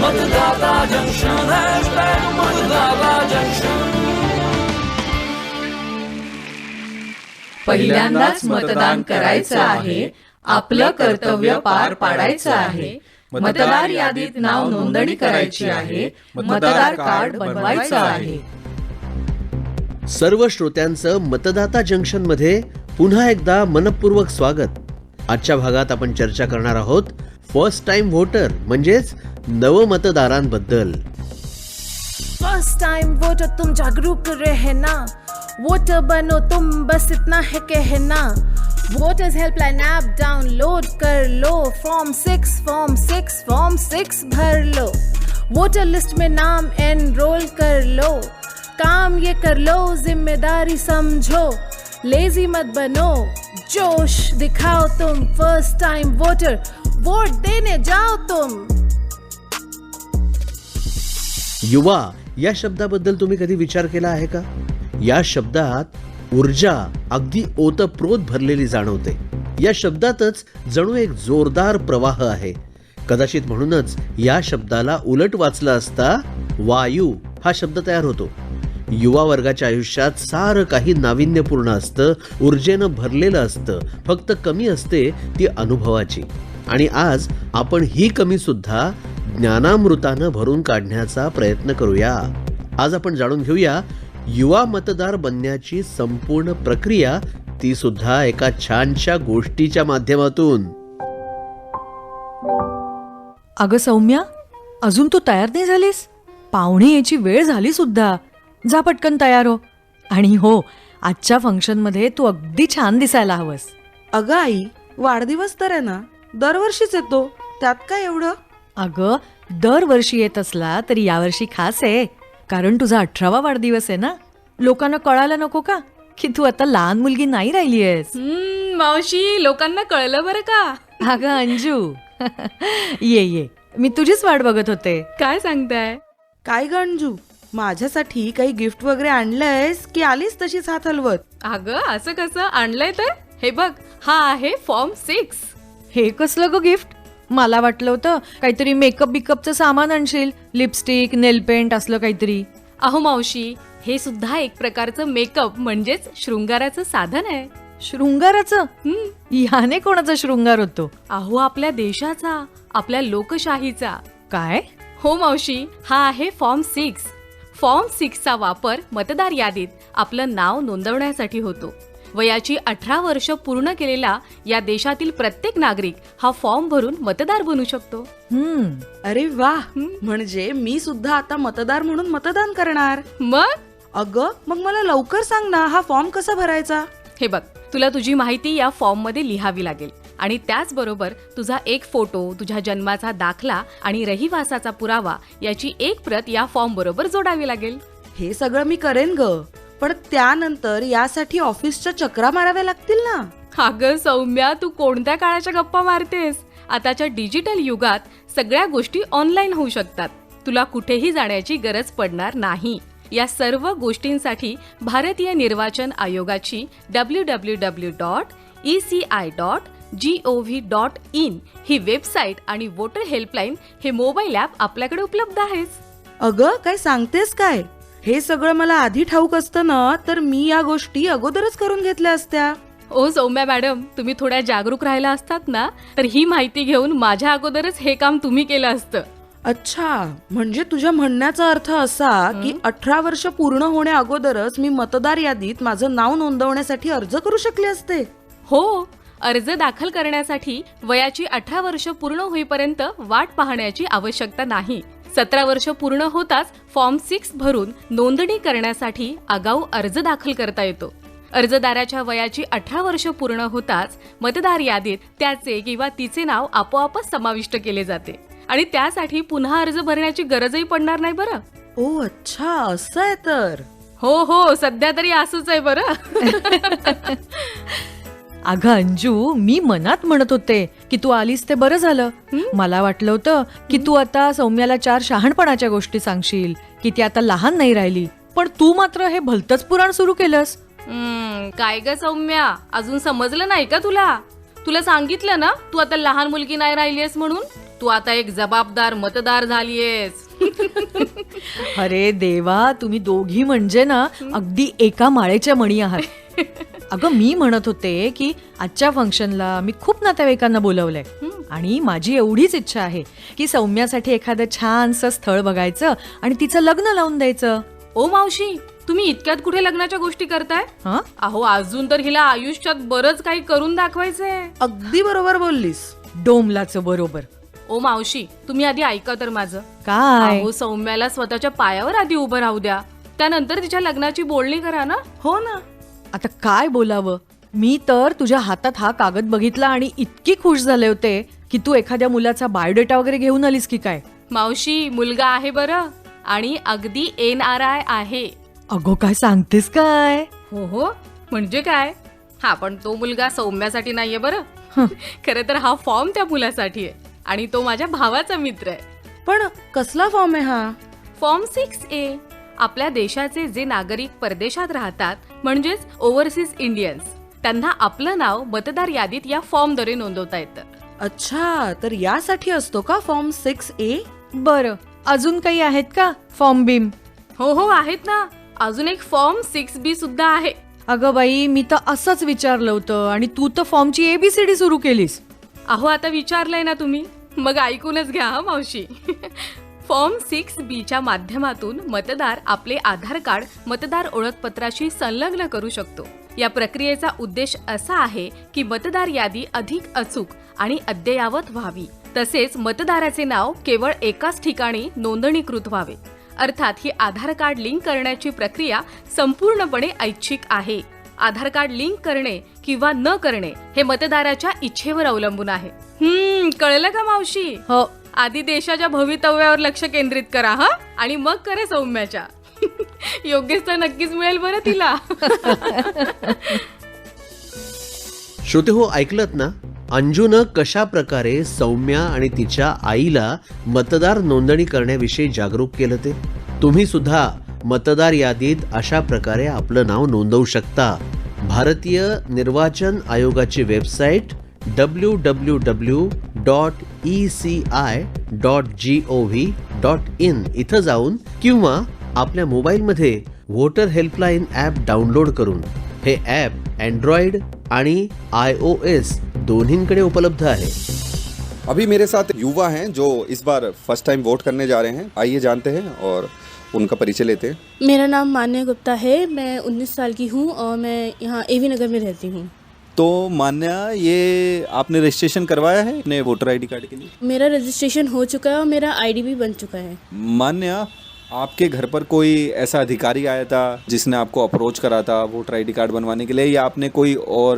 मतदाता junction hashtag मतदाता junction. पहिल्यांदाच मतदान करायचं आहे. आपलं कर्तव्य पार पाडायचं आहे. मतदार यादीत नाव नोंदणी करायची आहे. मतदार कार्ड बनवायचं आहे. सर्व श्रोत्यांचं मतदाता जंक्शनमध्ये पुन्हा एकदा मनपूर्वक स्वागत. आजच्या भागात आपण चर्चा करणार आहोत फर्स्ट टाइम व्होटर म्हणजेच नवमतदारांबद्दल. फर्स्ट टाइम वोटर तुम जागरूक रहना वोटर बनो तुम बस इतना है कहना. वोटर्स हेल्पलाइन ऐप डाउनलोड कर low. Form six form six form six भर लो. वोटर लिस्ट में नाम एनरोल कर लो. काम ये कर लो जिम्मेदारी समझो. लेजी मत बनो. जोश दिखाओ तुम फर्स्ट टाइम वोटर वोट देने जाओ तुम। युवा या शब्दाबद्दल तुम्ही कधी विचार केला आहे का? या शब्दात ऊर्जा अगदी ओतप्रोत भरलेली जाणवते. या शब्दातच जणू एक जोरदार प्रवाह आहे. कदाचित म्हणूनच या शब्दाला उलट वाचला असता वायू हा शब्द तयार होतो. युवा वर्गाच्या आयुष्यात सारं काही नाविन्यपूर्ण असतं ऊर्जेनं भरलेलं असतं फक्त कमी असते ती अनुभवाची. आणि आज आपण ही कमी सुद्धा ज्ञानामृतानं भरून काढण्याचा प्रयत्न करूया. आज आपण जाणून घेऊया युवा मतदार बनण्याची संपूर्ण प्रक्रिया ती सुद्धा एका छानशा गोष्टीच्या माध्यमातून. अगं सौम्या अजून तू तयार नाही झालीस? पाहुणे याची वेळ झाली सुद्धा. जा पटकन तयार हो. आणि हो आजच्या फंक्शनमध्ये तू अगदी छान दिसायला हवंस. अगं आई वाढदिवस तर आहे ना दरवर्षीच येतो. त्यात काय एवढं? अगं दरवर्षी येत असला तरी यावर्षी खास आहे कारण तुझा अठरावा वाढदिवस आहे ना? लोकांना कळायला नको का? की तू आता लहान मुलगी नाही राहिली आहेस. हम्म, मावशी लोकांना कळलं बरं का? अगं अंजू. ये ये. मी तुझीच वाट बघत होते. काय सांगताय? काय गंजू माझ्यासाठी काही गिफ्ट वगैरे आणलंयस की आलीस तशीच हात हलवत? अगं असं कसं? आणलंय तर? हे बघ हा आहे फॉर्म सिक्स. हे कसलं ग गिफ्ट? मला वाटलं होतं काहीतरी मेकअप बिकअपचं सामान आणशील. लिपस्टिक नेलपेंट असलं काहीतरी. अहो मावशी हे सुद्धा एक प्रकारचं मेकअप म्हणजेच शृंगाराचं साधन आहे. शृंगाराचं? हम्म, याने कोणाचा शृंगार होतो? अहो आपल्या देशाचा आपल्या लोकशाहीचा. काय? हो मावशी हा आहे फॉर्म सिक्स. फॉर्म सिक्सचा वापर मतदार यादीत आपलं नाव नोंदवण्यासाठी होतो. वयाची अठरा वर्ष पूर्ण केलेला या देशातील प्रत्येक नागरिक हा फॉर्म भरून मतदार बनू शकतो. हम्म. अरे वा म्हणजे मी सुद्धा आता मतदार म्हणून मतदान करणार. मग? अगं मग मला लवकर सांग ना हा फॉर्म कसा भरायचा? हे बघ तुला तुझी माहिती या फॉर्ममध्ये लिहावी लागेल. आणि त्याचबरोबर तुझा एक फोटो तुझ्या जन्माचा दाखला आणि रहिवासाचा पुरावा याची एक प्रत या फॉर्म बरोबर जोडावी लागेल. हे सगळं मी करेन ग. पण त्यानंतर यासाठी ऑफिसच्या चक्रा माराव्या लागतील ना? अगं सौम्या तू कोणत्या काळाच्या गप्पा मारतेस? आताच्या डिजिटल युगात सगळ्या गोष्टी ऑनलाईन होऊ शकतात. तुला कुठेही जाण्याची गरज पडणार नाही. या सर्व गोष्टींसाठी भारतीय निर्वाचन आयोगाची W W W dot E C I dot G O V dot in he website आणि वोटर हेल्पलाईन हे मोबाईल ॲप आपल्याकडे उपलब्ध आहेच अगं काय सांगतेस काय? हे सगळं मला आधी ठाऊक असतं ना तर मी या गोष्टी अगोदरच करून घेतल्या असत्या. ओ सौम्या मॅडम तुम्ही थोड्या जागरूक राहिला असतात ना तर ही माहिती घेऊन माझ्या अगोदरच हे काम तुम्ही केलं असतं. अच्छा म्हणजे तुझ्या म्हणण्याचा अर्थ असा की अठरा वर्ष पूर्ण होण्या अगोदरच मी मतदार यादीत माझं नाव नोंदवण्यासाठी अर्ज करू शकले असते? हो अर्ज दाखल करण्यासाठी वयाची अठरा वर्ष पूर्ण होईपर्यंत वाट पाहण्याची आवश्यकता नाही. सतरा वर्ष पूर्ण होताच फॉर्म सिक्स भरून नोंदणी करण्यासाठी आगाऊ अर्ज दाखल करता येतो. अर्जदाराच्या वयाची अठरा वर्ष पूर्ण होताच मतदार यादीत त्याचे किंवा तिचे नाव आपोआपच समाविष्ट केले जाते. आणि त्यासाठी पुन्हा अर्ज भरण्याची गरजही पडणार नाही बरं? ओ अच्छा असं आहे तर. हो हो सध्या तरी असंच आहे बरं. अगं अंजू मी मनात म्हणत होते की तू आलीस ते बरं झालं. मला वाटलं होतं की तू आता सौम्याला चार शहाणपणाच्या गोष्टी सांगशील की ती आता लहान नाही राहिली. पण तू मात्र हे भलतच पुराण सुरू केलंस. काय ग सौम्या? अजून समजलं नाही का तुला? तुला सांगितलं ना तू आता लहान मुलगी नाही राहिलीयस म्हणून? तू आता एक जबाबदार मतदार झालीयस अरे देवा तुम्ही दोघी म्हणजे ना अगदी एका माळेच्या मणी आहात. अगं मी म्हणत होते की आजच्या फंक्शनला मी खूप नातेवाईकांना बोलवलंय. आणि माझी एवढीच इच्छा आहे की सौम्यासाठी एखादं छानसं स्थळ बघायचं आणि तिचं लग्न लावून द्यायचं. ओ मावशी तुम्ही इतक्यात कुठे लग्नाच्या गोष्टी करताय? हा? अहो अजून तर हिला आयुष्यात बरंच काही करून दाखवायचंय. अगदी बरोबर बोललीस. डोमलाचं बरोबर. ओ मावशी तुम्ही आधी ऐका तर माझं. काय? अहो सौम्याला स्वतःच्या पायावर आधी उभं राहू द्या. त्यानंतर तिच्या लग्नाची बोलणी करा ना? हो ना. आता काय बोलावं? मी तर तुझ्या हातात हा कागद बघितला आणि इतकी खुश झाले होते की तू एखाद्या मुलाचा बायोडेटा वगैरे घेऊन आलीस की काय? मावशी मुलगा आहे बरं आणि अगदी एन आर आय आहे. अगो काय सांगतेस काय? हो हो. म्हणजे काय? हा पण तो मुलगा सौम्यासाठी नाहीये बरं. खरं तर हा फॉर्म त्या मुलासाठी आहे आणि तो माझ्या भावाचा मित्र आहे. पण कसला फॉर्म आहे हा? Form six A. आपल्या देशाचे जे नागरिक परदेशात राहतात म्हणजेच ओव्हरसीज इंडियन्स त्यांना आपलं नाव मतदार यादीत या फॉर्मद्वारे नोंदवता येतं. अच्छा तर यासाठी असतो का फॉर्म सिक्स ए बरं अजून काही आहेत का फॉर्म बीम हो हो आहेत ना. अजून एक फॉर्म सिक्स बी सुद्धा आहे. अगं बाई मी तर असंच विचारलं होतं आणि तू तर फॉर्मची एबीसीडी सुरू केलीस. अहो आता विचारलंय ना तुम्ही. मग ऐकूनच घ्या हा मावशी. फॉर्म सिक्स बीच्या माध्यमातून मतदार आपले आधार कार्ड मतदार ओळखपत्राशी संलग्न करू शकतो. या प्रक्रियेचा उद्देश असा आहे की मतदार यादी अधिक अचूक आणि अद्ययावत व्हावी. तसेच मतदाराचे नाव केवळ एकाच ठिकाणी नोंदणीकृत व्हावे. अर्थात ही आधार कार्ड लिंक करण्याची प्रक्रिया संपूर्णपणे ऐच्छिक आहे. आधार कार्ड लिंक करणे किंवा न करणे हे मतदाराच्या इच्छेवर अवलंबून आहे. हम्म कळलं का मावशी? हो. आधी देशाच्या भवितव्यावर लक्ष केंद्रित करा हा? आणि मग करे सौम्याच्या. योग्यच तर नक्कीच मिळेल बरं तिला. श्रोते हो ऐकलत ना? अंजूनं कशा प्रकारे सौम्या आणि तिच्या आईला मतदार नोंदणी करण्याविषयी जागरूक केलं ते? तुम्ही सुद्धा मतदार यादीत अशा प्रकारे आपलं नाव नोंदवू शकता. भारतीय निर्वाचन आयोगाची website W W W dot E C I dot G O V dot in इथं जाऊन किंवा आपल्या मोबाईलमध्ये व्होटर हेल्पलाईन ॲप डाउनलोड करून हे ॲप अँड्रॉइड आणि आय ओ एस दोन्हींकडे उपलब्ध आहे. अभी मेरे साथ युवा हैं जो इस बार फ़र्स्ट टाइम वोट करने जा रहे हैं। आइए जानते हैं और उनका परिचय लेते हैं। मेरा नाम मान्य गुप्ता है। मैं 19 साल की हूँ और मैं यहाँ एवी नगर में रहती हूँ। तो मान्या ये आपने रजिस्ट्रेशन करवाया है अपने वोटर आईडी कार्ड के लिए? मेरा रजिस्ट्रेशन हो चुका है और मेरा आईडी भी बन चुका है। मान्या आपके घर पर कोई ऐसा अधिकारी आया था जिसने आपको अप्रोच करा था वोटर आईडी कार्ड बनवाने के लिए या आपने कोई और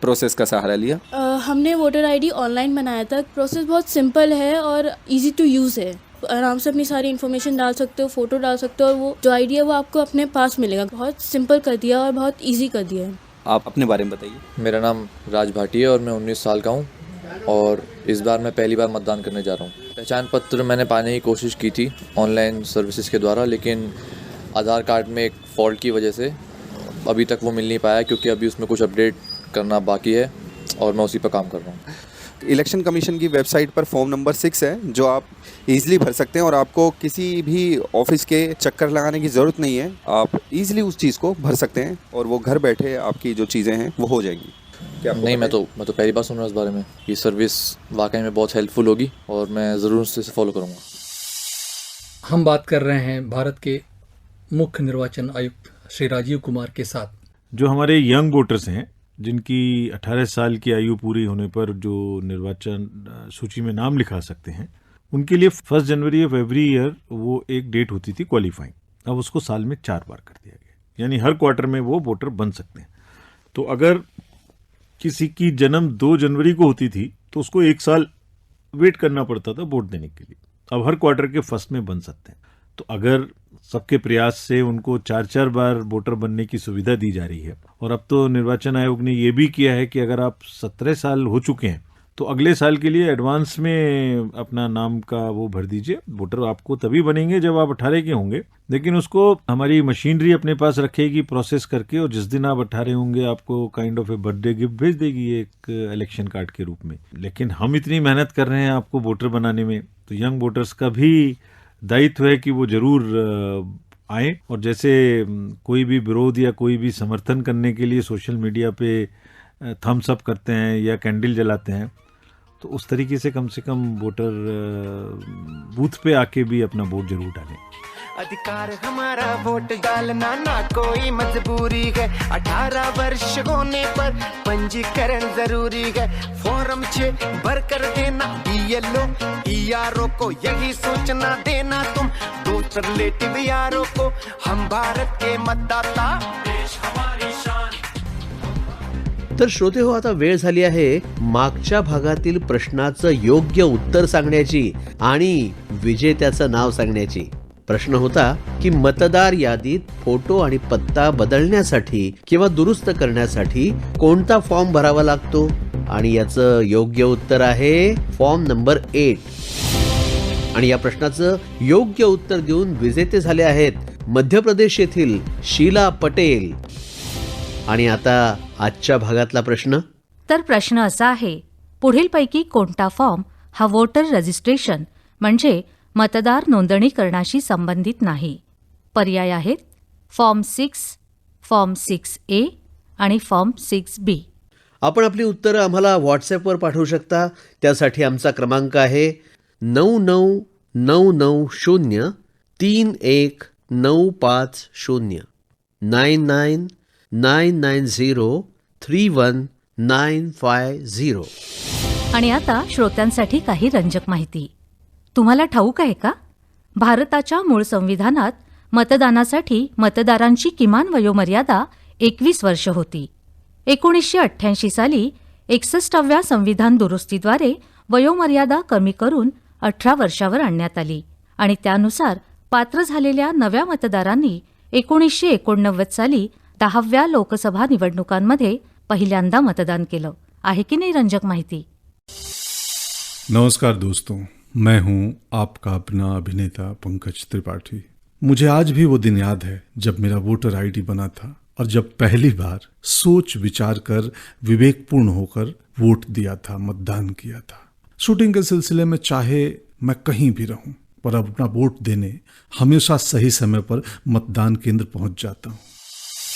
प्रोसेस का सहारा लिया? अ, हमने वोटर आईडी ऑनलाइन बनाया था। प्रोसेस बहुत सिंपल है और इजी टू यूज़ है। आराम से अपनी सारी इन्फॉर्मेशन डाल सकते हो फ़ोटो डाल सकते हो और वो जो आईडी है वो आपको अपने पास मिलेगा। बहुत सिंपल कर दिया और बहुत ईजी कर दिया है। आप अपने बारे में बताइए। मेरा नाम राज भाटी है और मैं 19 साल का हूँ और इस बार मैं पहली बार मतदान करने जा रहा हूँ। पहचान पत्र मैंने पाने की कोशिश की थी ऑनलाइन सर्विसेज़ के द्वारा, लेकिन आधार कार्ड में एक फॉल्ट की वजह से अभी तक वो मिल नहीं पाया, क्योंकि अभी उसमें कुछ अपडेट करना बाकी है और मैं उसी पर काम कर रहा हूँ। इलेक्शन कमीशन की वेबसाइट पर फॉर्म नंबर सिक्स है जो आप इजीली भर सकते हैं और आपको किसी भी ऑफ़िस के चक्कर लगाने की ज़रूरत नहीं है। आप इजीली उस चीज़ को भर सकते हैं और वो घर बैठे आपकी जो चीज़ें हैं वो हो जाएँगी। क्या नहीं मैं तो मैं तो पहली बार सुन रहा हूँ इस बारे में ये सर्विस वाकई में बहुत हेल्पफुल होगी और मैं ज़रूर इसे फॉलो करूँगा। हम बात कर रहे हैं भारत के मुख्य निर्वाचन आयुक्त श्री राजीव कुमार के साथ। जो हमारे यंग वोटर्स हैं जिनकी 18 साल की आयु पूरी होने पर जो निर्वाचन सूची में नाम लिखा सकते हैं, उनके लिए first January of every year वो एक डेट होती थी क्वालिफाइंग। अब उसको साल में चार बार कर दिया गया यानी हर क्वार्टर में वो वोटर बन सकते हैं। तो अगर किसी की जन्म दो जनवरी को होती थी तो उसको एक साल वेट करना पड़ता था वोट देने के लिए। अब हर क्वार्टर के फ़र्स्ट में बन सकते हैं। तो अगर सबके प्रयास से उनको चार चार बार वोटर बनने की सुविधा दी जा रही है, और अब तो निर्वाचन आयोग ने ये भी किया है कि अगर आप सत्रह साल हो चुके हैं तो अगले साल के लिए एडवांस में अपना नाम का वो भर दीजिए। वोटर आपको तभी बनेंगे जब आप अठारह के होंगे। लेकिन उसको हमारी मशीनरी अपने पास रखेगी, प्रोसेस करके, और जिस दिन आप अठारह होंगे, आपको kind of a birthday gift भेज देगी एक इलेक्शन कार्ड के रूप में। लेकिन हम इतनी मेहनत कर रहे हैं आपको वोटर बनाने में तो यंग वोटर्स का भी दायित्व है कि वो ज़रूर आए। और जैसे कोई भी विरोध या कोई भी समर्थन करने के लिए सोशल मीडिया पे थम्स अप करते हैं या कैंडल जलाते हैं तो उस तरीके से कम से कम वोटर बूथ पे आके भी अपना वोट ज़रूर डालें। अधिकार हमारा वोट डालना ना कोई मजबूरी है। अठारह वर्ष होने पर पंजीकरण जरूरी है। फॉर्म छे भर कर देना बीएलओ ईआरओ को यही सूचना देना तुम। दूसर रिलेटिव यारों को हम भारत के मतदाता। तर श्रोते हो आता वेळ झाली आहे मागच्या भागातील प्रश्नाचं योग्य उत्तर सांगण्याची आणि विजेत्याचं नाव सांगण्याची. प्रश्न होता की मतदार यादीत फोटो आणि पत्ता बदलण्यासाठी किंवा दुरुस्त करण्यासाठी कोणता फॉर्म भरावा लागतो? आणि याचं योग्य उत्तर आहे फॉर्म नंबर एट. आणि या प्रश्नाचं योग्य उत्तर देऊन विजेते झाले आहेत मध्य प्रदेश येथील शीला पटेल. आणि आता आजच्या भागातला प्रश्न. तर प्रश्न असा आहे पुढीलपैकी कोणता फॉर्म हा वोटर रजिस्ट्रेशन म्हणजे मतदार नोंदणीकरणाशी संबंधित नाही. पर्याय आहेत form six form six A आणि फॉर्म सिक्स बी. आपण आपली उत्तरं आम्हाला व्हॉट्सॲपवर पाठवू शकता. त्यासाठी आमचा क्रमांक आहे नऊ नऊ नऊ नऊ शून्य तीन एक नऊ पाच शून्य. Nine nine nine nine zero three one nine five zero. आणि आता श्रोत्यांसाठी काही रंजक माहिती. तुम्हाला ठाऊक आहे का? भारताच्या मूळ संविधानात मतदानासाठी मतदारांची किमान वयोमर्यादा एकवीस वर्ष होती. एकोणीसशे अठ्ठ्याऐंशी साली एकसष्टाव्या संविधान दुरुस्तीद्वारे वयोमर्यादा कमी करून अठरा वर्षावर आणण्यात आली आणि त्यानुसार पात्र झालेल्या नव्या मतदारांनी एकोणीसशे एकोणनव्वद साली दहाव्या लोकसभा निवडणुकांमध्ये पहिल्यांदा मतदान केलं. आहे की नाही रंजक माहिती? नमस्कार दोस्तों. मैं हूँ आपका अपना अभिनेता पंकज त्रिपाठी। मुझे आज भी वो दिन याद है जब मेरा वोटर आईडी बना था और जब पहली बार सोच विचार कर विवेकपूर्ण होकर वोट दिया था, मतदान किया था। शूटिंग के सिलसिले में चाहे मैं कहीं भी रहूँ, पर अब अपना वोट देने हमेशा सही समय पर मतदान केंद्र पहुँच जाता हूँ।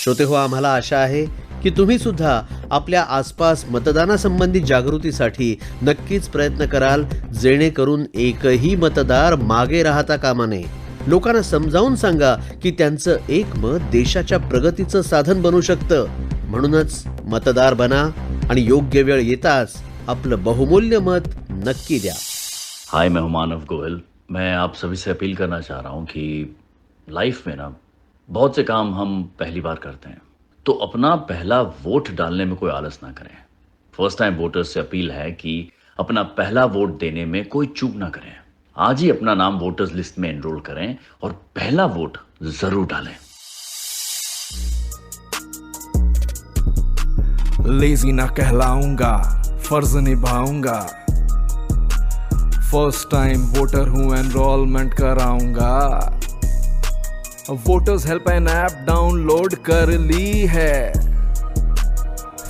श्रोते हो आम्हाला आशा आहे की तुम्ही सुद्धा आपल्या आसपास मतदानासंबंधी जागृतीसाठी नक्कीच प्रयत्न कराल जेणेकरून एकही मतदार मागे राहता कामा नये. लोकांना समजावून सांगा की त्यांचं एक मत देशाच्या प्रगतीचं साधन बनू शकतं. म्हणूनच मतदार बना आणि योग्य वेळ येताच आपलं बहुमूल्य मत नक्की द्या. हाय मैं हूं मानव गोयल. मैं आप सभी से अपील करना चाह रहा हूँ कि लाइफ में ना बहुत से काम हम पहली बार करते हैं। तो अपना पहला वोट डालने में कोई आलस ना करें। फ़र्स्ट टाइम वोटर्स से अपील है कि अपना पहला वोट देने में कोई चूक ना करें। आज ही अपना नाम वोटर्स लिस्ट में एनरोल करें और पहला वोट ज़रूर डालें। लेजी ना कहलाऊँगा, फ़र्ज़ निभाऊँगा। फ़र्स्ट टाइम वोटर हूँ एनरोलमेंट कराऊँगा। वोटर्स हेल्पलाइन ऐप डाउनलोड कर ली है।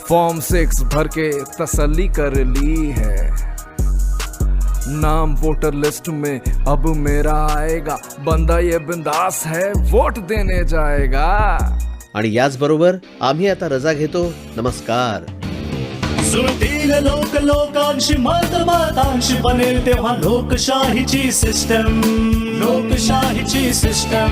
फॉर्म सिक्स भर के तसल्ली कर ली है। नाम वोटर लिस्ट में अब मेरा आएगा। बंदा ये बिंदास है वोट देने जाएगा। आणि याचबरोबर आम्ही आता रजा घेतो। नमस्कार। सुरतील लोक लोकांशी मत मतांशी बनेल तेव्हा लोकशाहीची सिस्टम लोकशाहीची सिस्टम